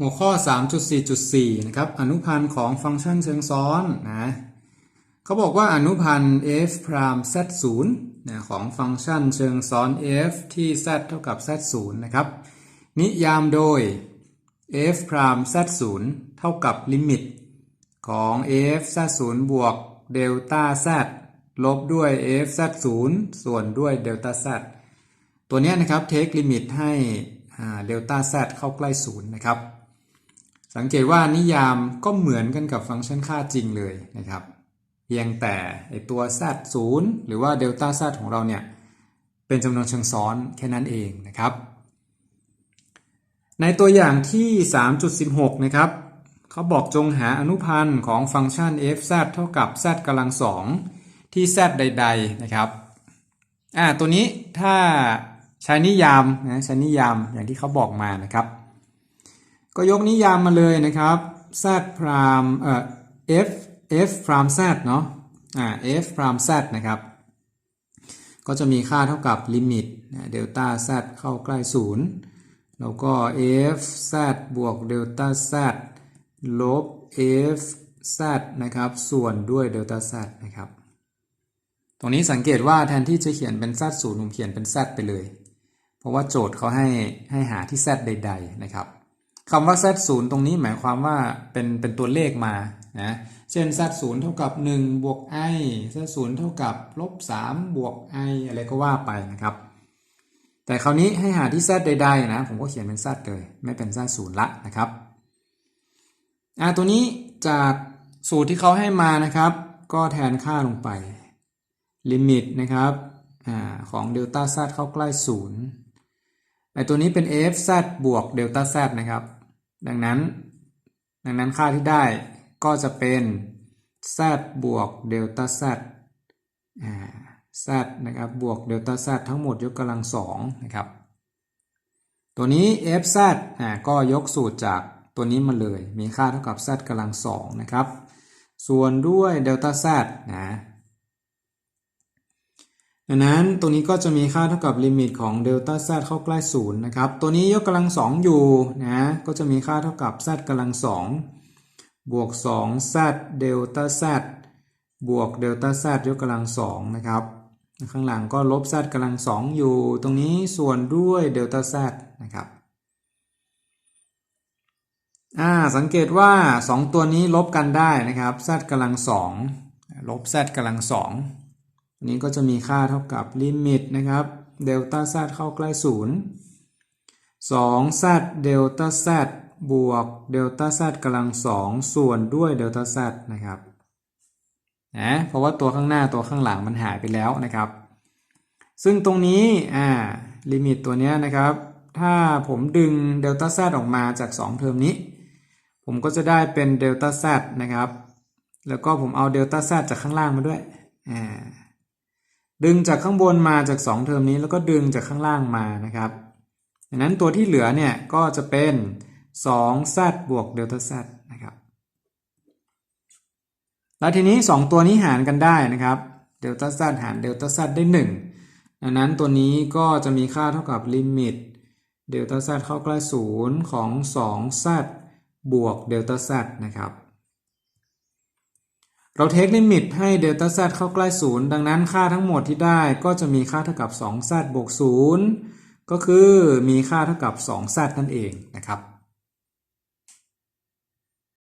หัวข้อ 3.4.4 นะครับ อนุพันธ์ของฟังก์ชันเชิงซ้อนนะเขาบอกว่าอนุพันธ์ f พราม z 0นะของฟังก์ชันเชิงซ้อน f ที่ z เท่ากับ z 0นะครับ นิยามโดย f พราม z 0เท่ากับลิมิตของ f z 0บวกเดลต้า z ลบด้วย f z 0ส่วนด้วยเดลต้า z ตัวนี้นะครับเทคลิมิตให้เดลต้า z เข้าใกล้ศูนย์นะครับ สังเกตว่านิยามก็เหมือนกันกับฟังก์ชันค่าจริงเลยนะครับ เพียงแต่ไอตัว z 0หรือว่าเดลต้า z ของเราเนี่ย เป็นจำนวนเชิงซ้อนแค่นั้นเองนะครับ ในตัวอย่างที่ 3.16 นะครับเขาบอกจงหาอนุพันธ์ของฟังก์ชัน f z เท่ากับ z กำลังสองที่ z ใด ๆ นะครับอ่าตัวนี้ถ้าใช้นิยามนะใช้นิยามอย่างที่เขาบอกมานะครับ ก็ยกนิยามมาเลยนะครับ z พรามเอ่อ f f พราม z เนาะอ่า f พราม z นะครับ ก็จะมีค่าเท่ากับลิมิตเดลต้า z เข้าใกล้ศูนย์แล้วก็ f z บวกเดลต้า z ลบ f z นะครับ ส่วนด้วยเดลต้า z นะครับ ตรงนี้สังเกตว่าแทนที่จะเขียนเป็น z ศูนย์ผมเขียนเป็น z ไปเลย เพราะว่าโจทย์เขาให้ให้หาที่ z ใด ๆ นะครับ คำว่า z ศูนย์ตรงนี้หมายความว่าเป็นเป็นตัวเลขมานะเช่น z ศูนย์เท่ากับ 1 บวก i z ศูนย์เท่ากับลบ3บวก i อะไรก็ว่าไปนะครับ แต่คราวนี้ให้หาที่ z ใดๆนะผมก็เขียนเป็น z เลยไม่เป็น z ศูนย์ละนะครับอ่าตัวนี้จากสูตรที่เขาให้มานะครับ ก็แทนค่าลงไปลิมิตนะครับอของเดลต้า z เข้าใกล้ศูนย์ ไอตัวนี้เป็น f z บวกเดลต้า z นะครับ ดังนั้น ดังนั้นค่าที่ได้ก็จะเป็น z บวกเดลต้า z อ่า z นะครับ บวกเดลต้า z ทั้งหมดยกกำลังสองนะครับ ตัวนี้ f z อ่า ก็ยกสูตรจากตัวนี้มาเลย มีค่าเท่ากับ z กำลังสองนะครับ ส่วนด้วยเดลต้า z นะ ดังนั้นตรงนี้ก็จะมีค่าเท่ากับลิมิตของเดลต้า z เข้าใกล้ศูนย์นะครับ ตัวนี้ยกกำลังสองอยู่นะ ก็จะมีค่าเท่ากับ z กำลังสองบวก2 z เดลต้า z บวกเดลต้า z ยกกำลังสองนะครับ ข้างหลังก็ลบ z กำลังสองอยู่ ตรงนี้ส่วนด้วยเดลต้า z นะครับอ่าสังเกตว่า 2 ตัวนี้ลบกันได้นะครับ z กำลังสองลบ z กำลังสอง นี้ก็จะมีค่าเท่ากับลิมิตนะครับเดลต้า z เข้าใกล้ศูนย์2 z เดลต้า z บวกเดลต้า z กำลังสองส่วนด้วยเดลต้า z นะครับนะเพราะว่าตัวข้างหน้าตัวข้างหลังมันหายไปแล้วนะครับ ซึ่งตรงนี้อ่าลิมิตตัวนี้นะครับ ถ้าผมดึงเดลต้า z ออกมาจาก 2 เทอมนี้ ผมก็จะได้เป็นเดลต้า z นะครับ แล้วก็ผมเอาเดลต้า z จากข้างล่างมาด้วยอ่า ดึงจากข้างบนมาจาก 2 เทอมนี้แล้วก็ดึงจากข้างล่างมานะครับดังนั้นตัวที่เหลือเนี่ยก็จะเป็น2 z บวกเดลต้า z นะครับ แล้วทีนี้ 2 ตัวนี้หารกันได้นะครับเดลต้า z หารเดลต้า z ได้ 1 ดังนั้นตัวนี้ก็จะมีค่าเท่ากับลิมิตเดลต้า z เข้าใกล้ศูนย์ของ2 z บวกเดลต้า z นะครับ เราเทคลิมิตให้เดลต้า z เข้าใกล้ศูนย์ดังนั้นค่าทั้งหมดที่ได้ก็จะมีค่าเท่ากับ2 z บวก 0 ก็คือมีค่าเท่ากับ2 z นั่นเองนะครับ